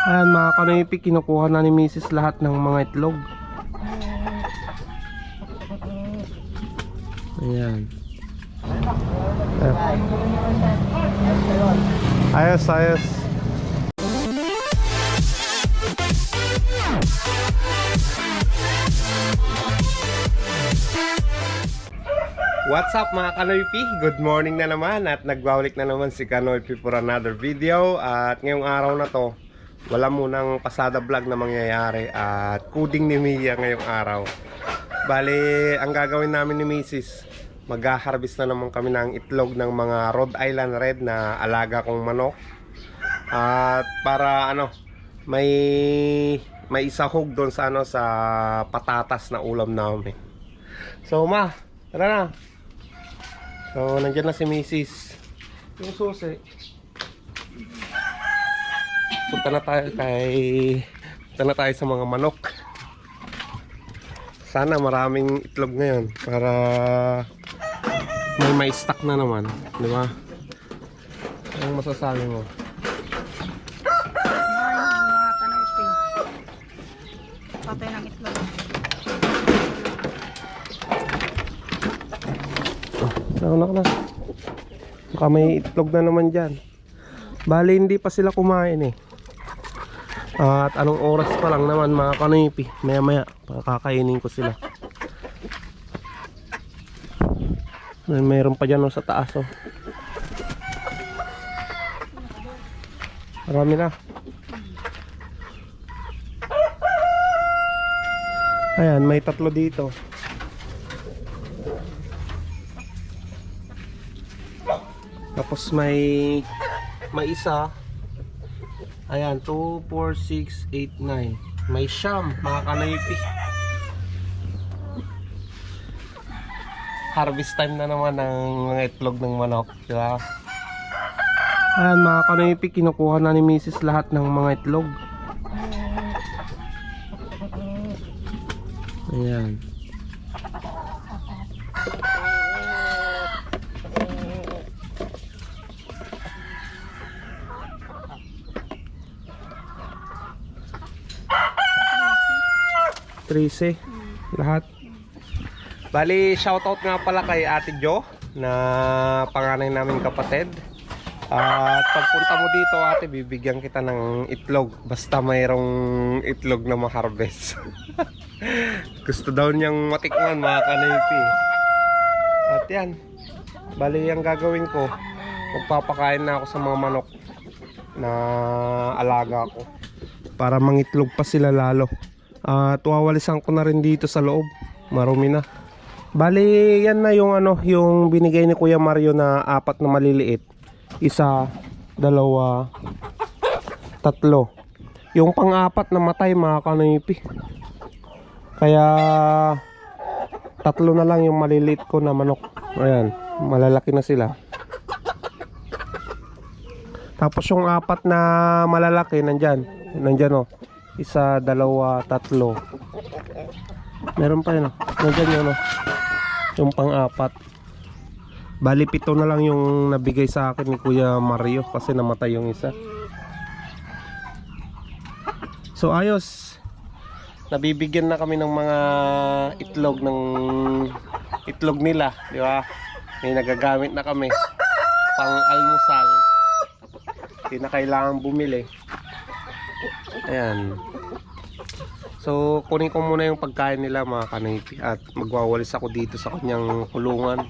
Ayan mga kanoypi, kinukuha na ni Mrs. lahat ng mga itlog. Ayan. Ayan. Ayos, ayos. What's up mga Kanoypi? Good morning na naman at nagbawalik na naman si Kanoypi for another video At ngayong araw na to, wala munang pasada vlog na mangyayari At kuding ni Mia ngayong araw Bali, ang gagawin namin ni Mrs. Mag-harvest na naman kami ng itlog ng mga Rhode Island Red na alaga kong manok At para ano, may may isahog doon sa ano sa patatas na ulam namin. So ma, tara na. So, nandiyan na si Mrs. Yung susi. Punta na tayo kay... Punta na tayo sa mga manok. Sana maraming itlog ngayon para may may stock na naman. Di ba? Anong masasabi mo? Patay ng itlog. Nauna ka na. Baka may itlog na naman dyan. Bali, hindi pa sila kumain eh. At anong oras pa lang naman mga kanipi. Maya maya, kakainin ko sila. May mayroon pa dyan oh, sa taas oh. Marami na. Ayan, may tatlo dito. Tapos may may isa. Ayan, 2, 4, 6, 8, 9. May siyam, mga kanaypi. Harvest time na naman ng mga itlog ng manok, di ba? Ayan, mga kanaypi, kinukuha na ni Mrs. lahat ng mga itlog. Ayan. Tracy. Lahat. Bali, shoutout nga pala kay Ate Jo na panganay namin kapatid. At pagpunta mo dito ate, bibigyan kita ng itlog. Basta mayroong itlog na ma-harvest. Gusto daw niyang matikman mga kanipi. At yan. Bali, ang gagawin ko, magpapakain na ako sa mga manok na alaga ko. Para mangitlog pa sila lalo. At wawalisan ko na rin dito sa loob. Marumi na. Bali, yan na yung ano, yung binigay ni Kuya Mario na apat na maliliit. Isa, dalawa, tatlo. Yung pang-apat na matay mga kanipi. Kaya tatlo na lang yung maliliit ko na manok. Ayan, malalaki na sila. Tapos yung apat na malalaki nandyan. Nandyan oh. Isa, dalawa, tatlo. Meron pa yun oh. Nandyan yun oh. Yung pang-apat. Bali pito na lang yung nabigay sa akin ni Kuya Mario kasi namatay yung isa. So ayos. Nabibigyan na kami ng mga itlog ng itlog nila, di ba? May nagagamit na kami pang almusal. Hindi na kailangan bumili. Ayan. So, kunin ko muna yung pagkain nila mga kanipi at magwawalis ako dito sa kanyang kulungan.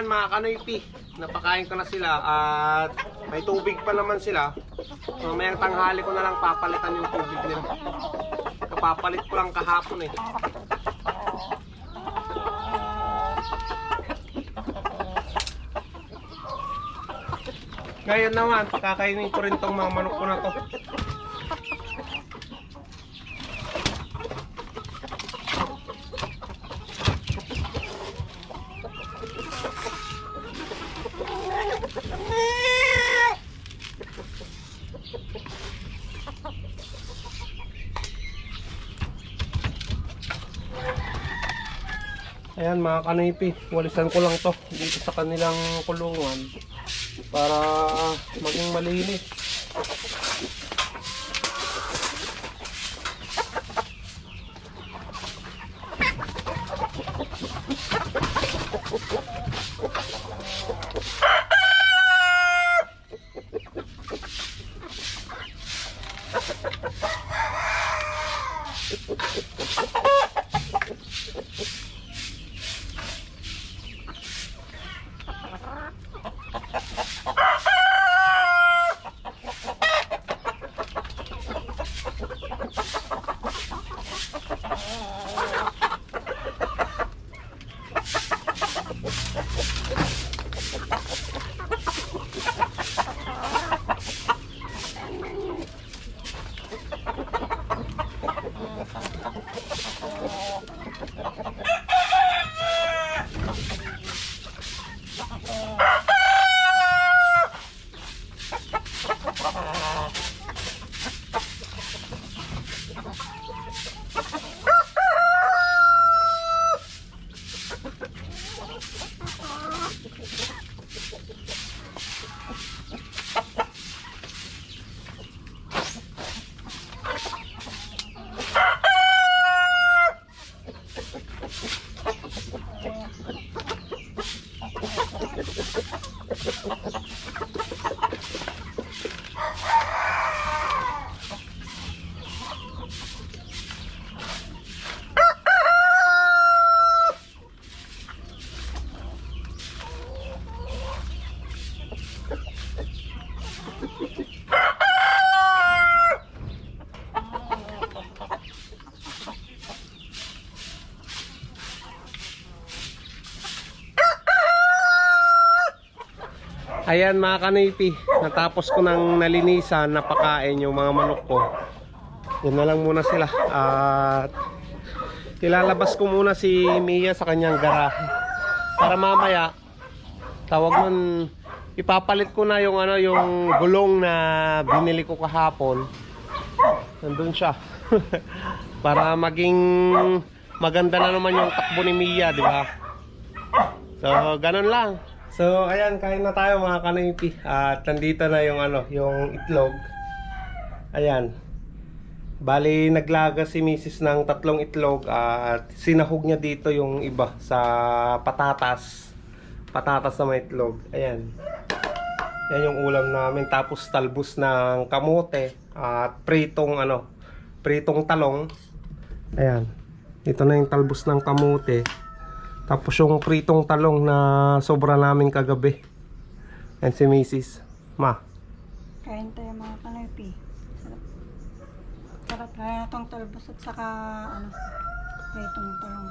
Ayan mga kanoypi, napakain ko na sila at may tubig pa naman sila. Mamayang tanghali ko na lang papalitan yung tubig nila. Kapapalit ko lang kahapon eh. Ngayon naman, kakainin ko rin tong mga manok ko na to. Ayan mga kanipi, walisan ko lang to dito sa kanilang kulungan para maging malinis. Ayan mga kanipi, natapos ko nang nalinisan, napakain yung mga manok ko. Yan na lang muna sila. At ilalabas ko muna si Mia sa kanyang garahe. Para mamaya, tawag nun, ipapalit ko na yung ano yung gulong na binili ko kahapon. Nandun siya. Para maging maganda na naman yung takbo ni Mia, di ba? So, ganun lang. So, ayan, kain na tayo mga kanipi. At nandito na yung ano, yung itlog. Ayan. Bali, naglaga si Mrs. ng tatlong itlog at sinahog niya dito yung iba sa patatas. Patatas na may itlog. Ayan. Yan yung ulam namin. Tapos talbos ng kamote at pritong ano, pritong talong. Ayan. Ito na yung talbos ng kamote. Tapos yung pritong talong na sobra namin kagabi. Yan si Mrs. Ma. Kain tayo mga kanoypi. Sarap. Sarap na itong talbos at saka ano, itong talong.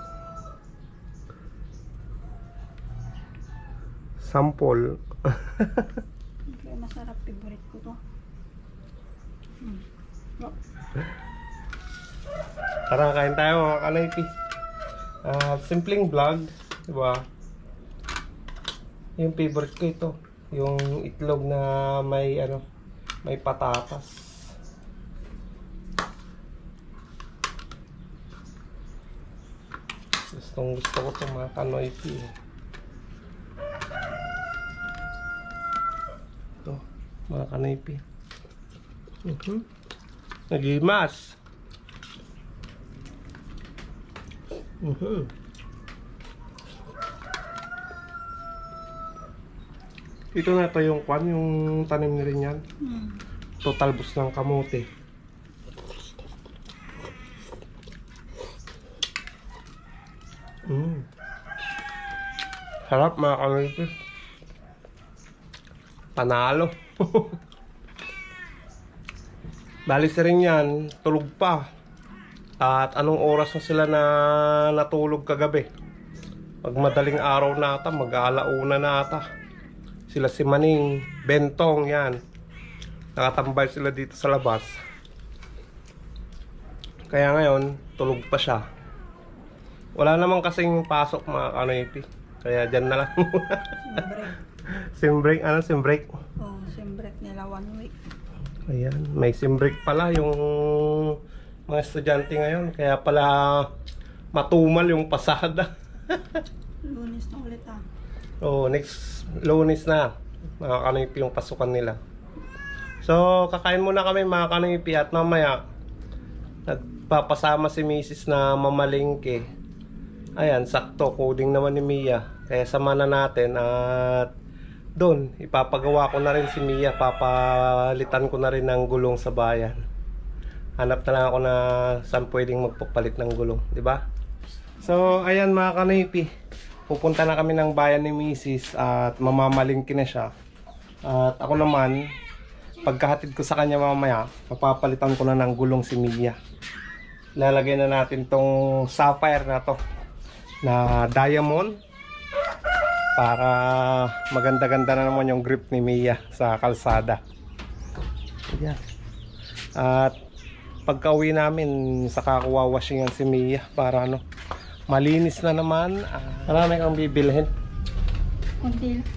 Sample. Kaya masarap, favorite ko to. Hmm. Oh, Tara, kain tayo mga kalaypi. Ah, simpleng vlog, di ba? Yung favorite ko ito, yung itlog na may ano, may patatas. Gustong gusto ko itong mga kanoypi. Eh. Ito, mga kanoypi. Mhm. Nagimas. Mhm. Ito na ito yung kwan, yung tanim ni rin yan. Hmm. Total bus ng kamote. Mm. Sarap mga kamipi. Panalo. Balis rin yan, tulog pa. At anong oras na sila na natulog kagabi? Pag madaling araw na ata, mag-aalauna na ata. Sila si Maning, Bentong, yan. Nakatambay sila dito sa labas. Kaya ngayon, tulog pa siya. Wala naman kasing pasok mga kanoipi. Kaya dyan na lang muna. Simbrek. sim break, ano sim break? Oo, simbrek nila one week. Ayan, may sim break pala yung mga estudyante ngayon. Kaya pala matumal yung pasada. Lunes na ulit ah. oh, next lunes na. Mga kanoipi yung pasukan nila. So, kakain muna kami mga kanoipi at mamaya nagpapasama si Mrs. na mamalingke. Ayan, sakto. Coding naman ni Mia. Kaya sama na natin at doon, ipapagawa ko na rin si Mia. Papalitan ko na rin ng gulong sa bayan. Hanap na lang ako na saan pwedeng magpapalit ng gulong. di ba? So, ayan mga kanipi. Pupunta na kami ng bayan ni Mrs. at mamamalingki na siya. At ako naman, pagkahatid ko sa kanya mamaya, papapalitan ko na ng gulong si Mia. Lalagay na natin tong sapphire na to na diamond para maganda-ganda na naman yung grip ni Mia sa kalsada. Ayan. At pagka-uwi namin, saka ko wawashingan si Mia para ano, malinis na naman. Ah, marami kang bibilhin. Kunti lang.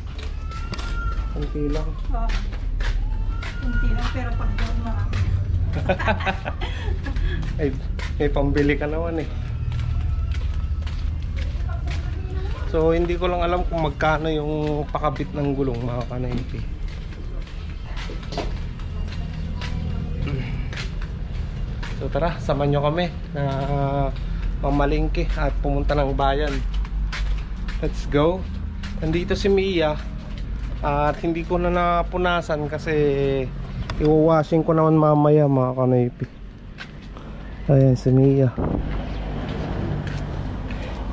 Kunti lang. Oo. Kunti lang pero pag doon marami. Ay, may pambili ka naman eh. So, hindi ko lang alam kung magkano yung pakabit ng gulong mga kanaypi. So, tara, samahan nyo kami na mamalingke at pumunta ng bayan. Let's go. Nandito si Mia at hindi ko na napunasan kasi iwawashing ko naman mamaya mga kanaypi. Ayan si Mia.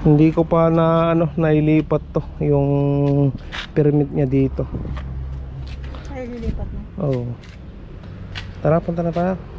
Hindi ko pa na ano nailipat to yung permit niya dito. Ay, lilipat na. Oh. Tara, punta na tayo.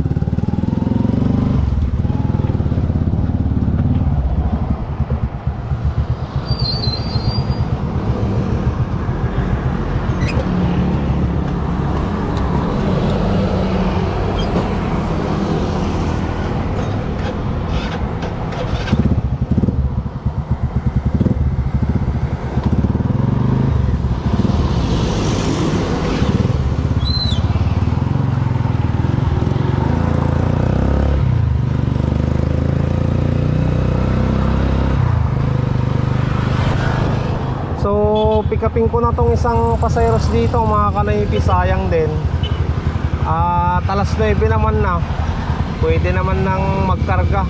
Pick ko na tong isang pasayeros dito mga kanaypi, sayang din. At alas 9 naman na. Pwede naman nang magkarga.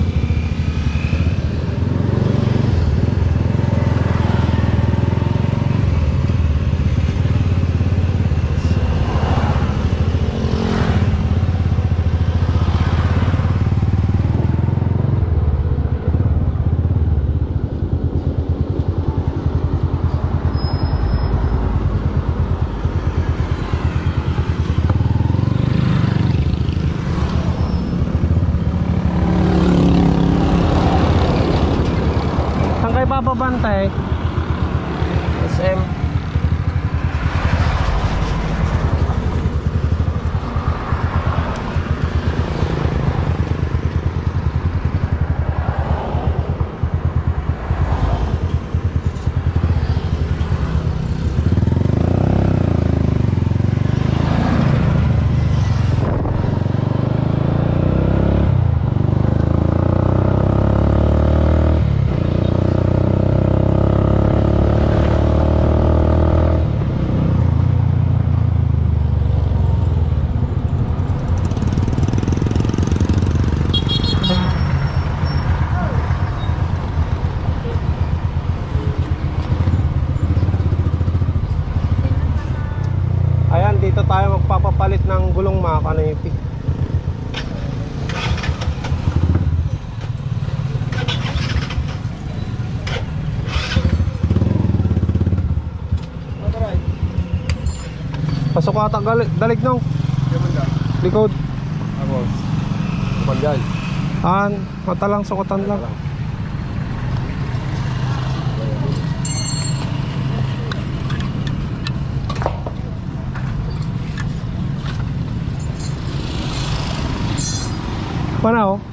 Saan kayo Kanepi. Pasok ka tagalik, dalig nung. Likod. Abos. Pagyan. An, matalang sukutan lang. Matalang. Mana oh?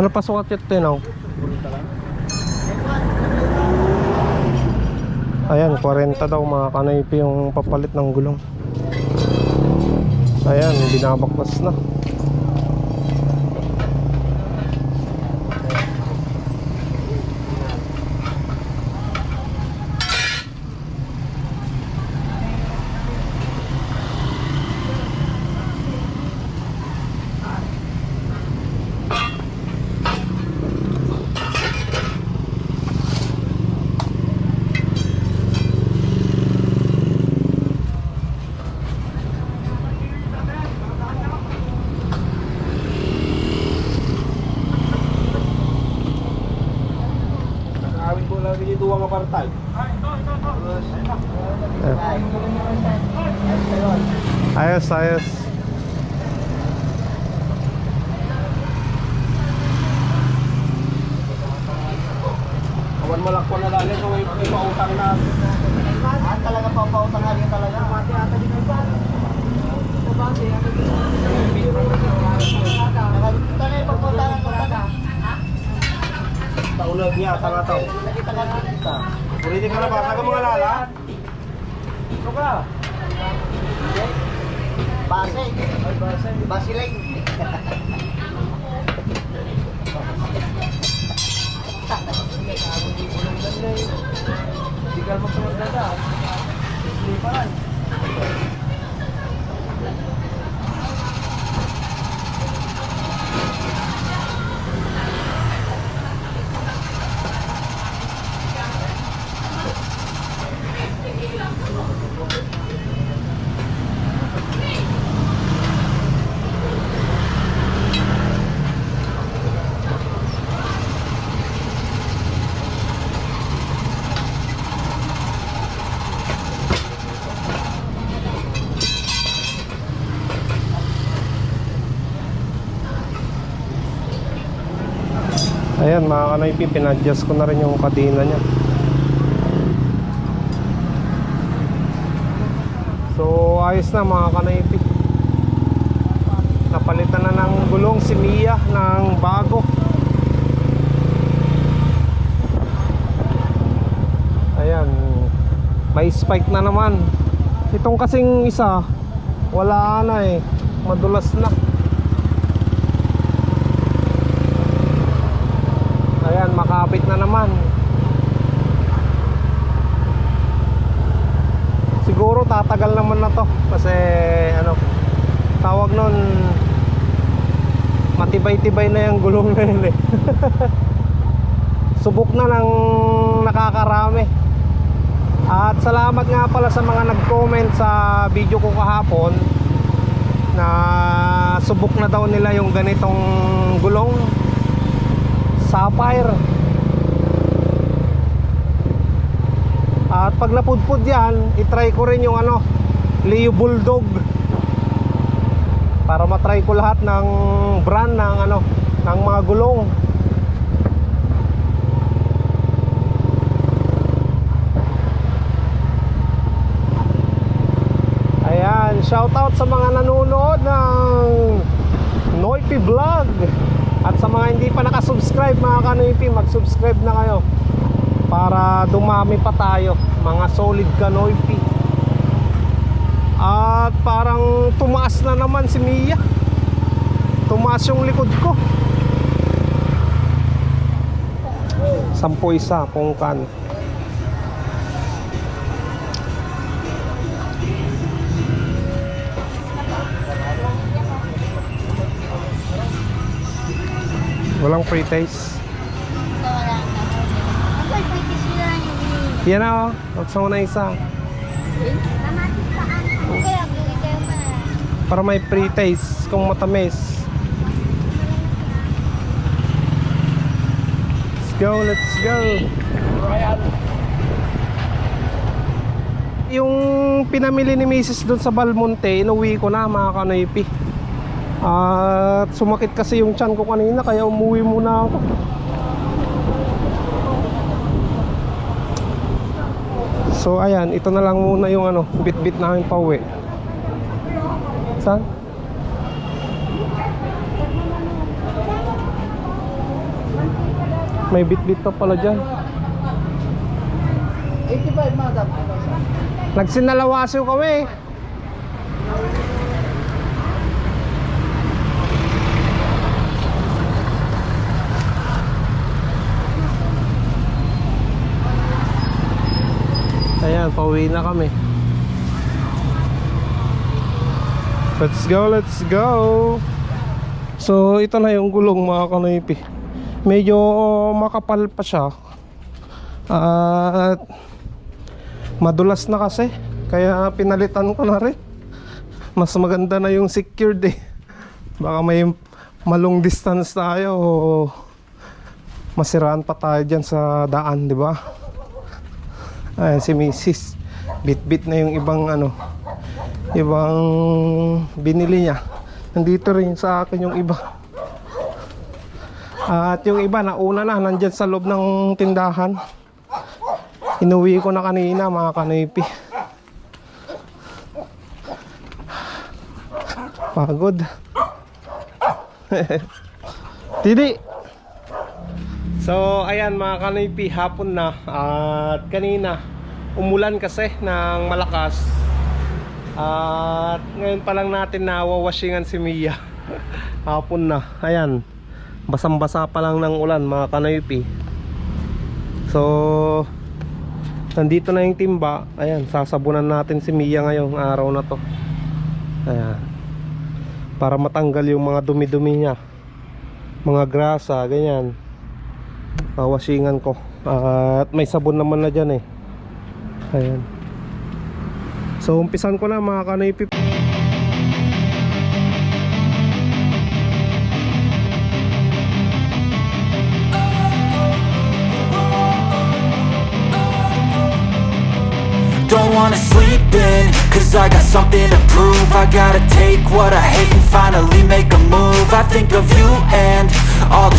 Ano pa sukat yung tinaw? Ayan, 40 daw mga kanaypi yung papalit ng gulong. Ayan, binabaklas na. Nakawin ko lang din duwa nga partal. Ayos, ayos. Awan malakwa na lang ito, may may pautang na. Ah, talaga pa pautang nga rin talaga. Mati ata din ay pa. Nakalimutan na yung pagpuntahan ng talaga. Tanga tao. Nakita ka na ba? Taga mga lala? Ano ka? Base lang. Hindi ka sa magdada. Hindi Ayan mga kanaypi, pinadjust ko na rin yung kadena niya. So ayos na mga kanaypi. Napalitan na ng gulong si Mia ng bago. Ayan, may spike na naman. Itong kasing isa, wala na eh. Madulas na. Makapit na naman. Siguro tatagal naman na to kasi ano, tawag nun matibay-tibay na yung gulong na eh. Subok na ng nakakarami. At salamat nga pala sa mga nag-comment sa video ko kahapon na subok na daw nila yung ganitong gulong sapphire at pag napudpud yan itry ko rin yung ano Leo Bulldog. Para matry ko lahat ng brand ng ano ng mga gulong. Ayan shout out sa mga nanonood ng Noipi Vlog. At sa mga hindi pa nakasubscribe mga kanoipi, mag-subscribe na kayo. para dumami pa tayo mga solid canoe fee at parang tumaas na naman si Mia. Tumaas yung likod ko. Sampo isa pungkan. Walang pre-taste yan na oh. Buksan mo na isa. Para may pre-taste kung matamis. Let's go let's go. Yung pinamili ni Mrs. doon sa Balmonte inuwi ko na mga kanoypi. At sumakit kasi yung tiyan ko kanina kaya umuwi muna ako So ayan, ito na lang muna yung ano, bit-bit namin pauwi. Saan? May bit-bit pa pala dyan. 85 madam. Nagsinalawasyo kami. Ayan, pauwi na kami. Let's go, let's go. So, ito na yung gulong mga kanoypi. Medyo makapal pa siya. At madulas na kasi. Kaya pinalitan ko na rin. Mas maganda na yung secured eh. Baka may malong distance tayo o masiraan pa tayo dyan sa daan, di ba? Ayan si Mrs. Bit-bit na yung ibang ano, ibang binili niya. Nandito rin sa akin yung iba. At yung iba nauna na nandyan sa loob ng tindahan. Inuwi ko na kanina mga kanipi. Pagod. Tidi. So ayan mga kanipi, hapon na at kanina umulan kasi ng malakas. At ngayon pa lang natin nawawashingan si Mia. hapon na. Ayan. Basang-basa pa lang ng ulan mga kanipi. So nandito na yung timba. Ayan, sasabunan natin si Mia ngayong araw na to. Ayan. Para matanggal yung mga dumi-dumi niya. Mga grasa, ganyan wawasingan ko. At may sabon naman na dyan eh. Ayan. So umpisan ko na mga kanoypi Don't wanna sleep in, cause I got something to prove. I gotta take what I hate and finally make a move. I think of you and all the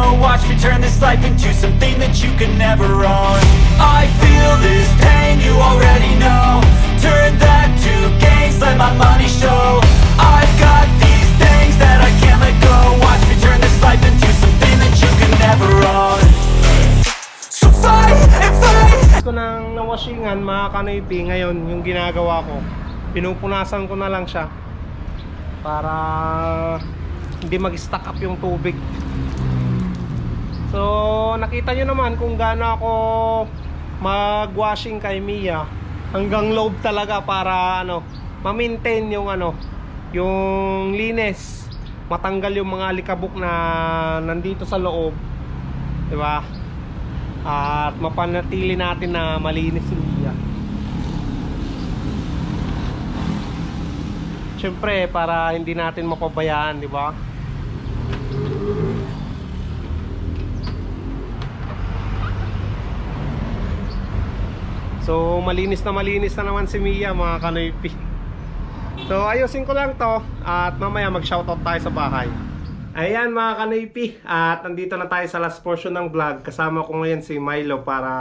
Watch me turn this life into something that you can never own. I feel this pain, you already know. Turn that to gains, let my money show. I've got these things that I can't let go. Watch me turn this life into something that you can never own. So fight and fight. Ko ng nawashingan mga kanoypi ngayon yung ginagawa ko. Pinupunasan ko na lang siya para hindi mag-stack up yung tubig so nakita nyo naman kung gaano ako mag-washing kay Mia. Hanggang loob talaga para ano ma-maintain yung ano yung linis. Matanggal yung mga alikabok na nandito sa loob. Di ba? At mapanatili natin na malinis si Mia. Siyempre para hindi natin mapabayaan, di ba? So malinis na malinis na naman si Mia mga kanoypi. So ayusin ko lang to at mamaya mag-shoutout tayo sa bahay. Ayan mga kanoypi at nandito na tayo sa last portion ng vlog. Kasama ko ngayon si Milo para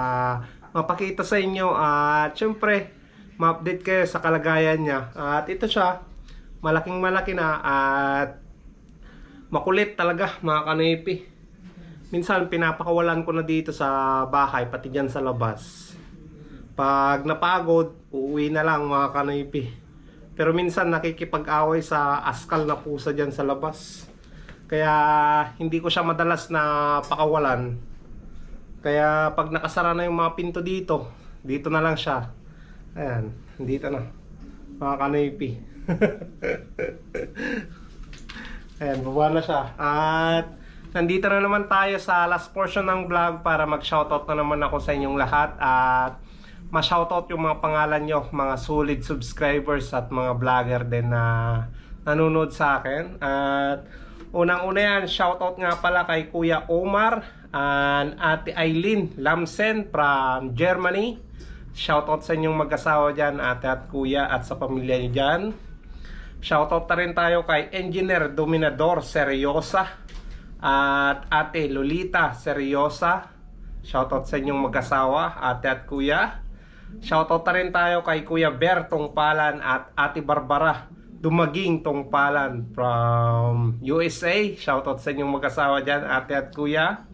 mapakita sa inyo at syempre ma-update kayo sa kalagayan niya. At ito siya, malaking malaki na at makulit talaga mga kanoypi. Minsan pinapakawalan ko na dito sa bahay pati dyan sa labas. Pag napagod, uuwi na lang mga kanoypi. Pero minsan nakikipag-away sa askal na pusa dyan sa labas. Kaya hindi ko siya madalas na pakawalan. Kaya pag nakasara na yung mga pinto dito, dito na lang siya. Ayan, dito na. Mga kanoypi. Ayan, baba na siya. At nandito na naman tayo sa last portion ng vlog para mag-shoutout na naman ako sa inyong lahat. At ma-shoutout yung mga pangalan nyo, mga solid subscribers at mga vlogger din na nanonood sa akin. At unang-una yan, shoutout nga pala kay Kuya Omar and Ate Eileen Lamsen from Germany. Shoutout sa inyong mag-asawa dyan, ate at kuya at sa pamilya nyo dyan. Shoutout na rin tayo kay Engineer Dominador Seryosa at Ate Lolita Seryosa. Shoutout sa inyong mag-asawa, ate at kuya. Shoutout na rin tayo kay Kuya Ber Tongpalan at Ate Barbara Dumaging Tongpalan from USA. Shoutout sa inyong mag-asawa dyan, ate at kuya.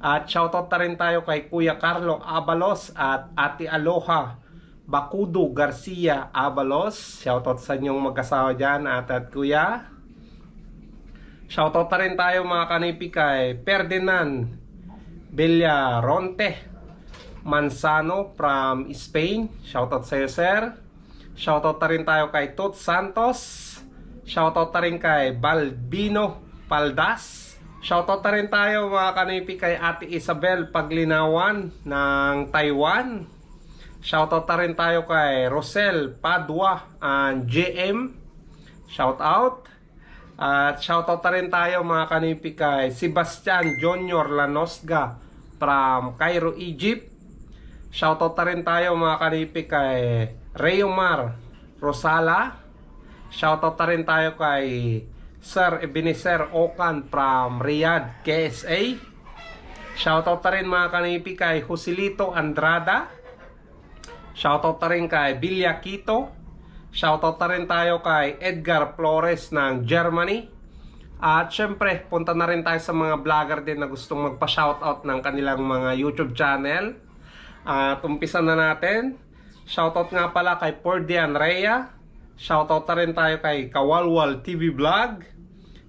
At shoutout na rin tayo kay Kuya Carlo Abalos at Ate Aloha Bakudo Garcia Abalos. Shoutout sa inyong mag-asawa dyan, ate at kuya. Shoutout na rin tayo mga kanipi kay Ferdinand Villaronte Manzano from Spain. Shoutout sa iyo, sir. Shoutout na rin tayo kay Tot Santos. Shoutout na rin kay Balbino Paldas. Shoutout na rin tayo mga kanipi kay Ate Isabel Paglinawan ng Taiwan. Shoutout na rin tayo kay Rosel Padua and JM. Shoutout. At shoutout na rin tayo mga kanipi kay Sebastian Junior Lanosga from Cairo, Egypt. Shoutout na rin tayo mga kanipi kay Reyomar Rosala. Shoutout na rin tayo kay Sir Ebenezer Okan from Riyadh, KSA. Shoutout na rin mga kanipi kay Joselito Andrada. Shoutout na rin kay Bilya Quito. Shoutout na rin tayo kay Edgar Flores ng Germany. At syempre, punta na rin tayo sa mga vlogger din na gustong magpa-shoutout ng kanilang mga YouTube channel. At umpisa na natin. Shoutout nga pala kay Pordian Rhea. Shoutout na rin tayo kay Kawalwal TV Vlog.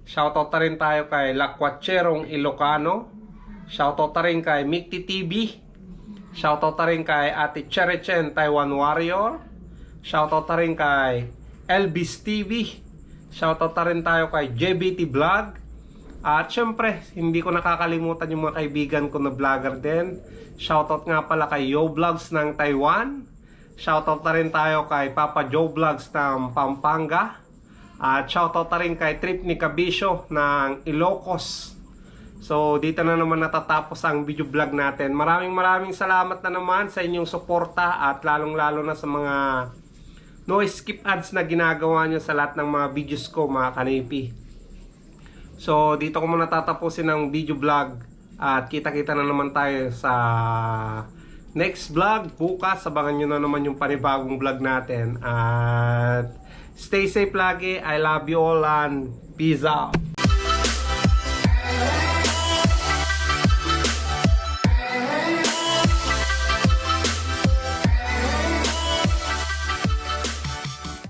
Shoutout na rin tayo kay Lakwatcherong Ilocano. Shoutout na rin kay Mikti TV. Shoutout na rin kay Ate Cherechen Taiwan Warrior. Shoutout na rin kay Elvis TV. Shoutout na rin tayo kay JBT Vlog. At syempre, hindi ko nakakalimutan yung mga kaibigan ko na vlogger din. Shoutout nga pala kay Yo Vlogs ng Taiwan. Shoutout na rin tayo kay Papa Joe Vlogs ng Pampanga. At shoutout na rin kay Trip ni Kabisyo ng Ilocos. So dito na naman natatapos ang video vlog natin. Maraming maraming salamat na naman sa inyong suporta at lalong lalo na sa mga no skip ads na ginagawa nyo sa lahat ng mga videos ko mga kanipi. So dito ko muna tatapusin ang video vlog at kita-kita na naman tayo sa next vlog. Bukas abangan nyo na naman yung panibagong vlog natin at stay safe lagi. I love you all and peace out.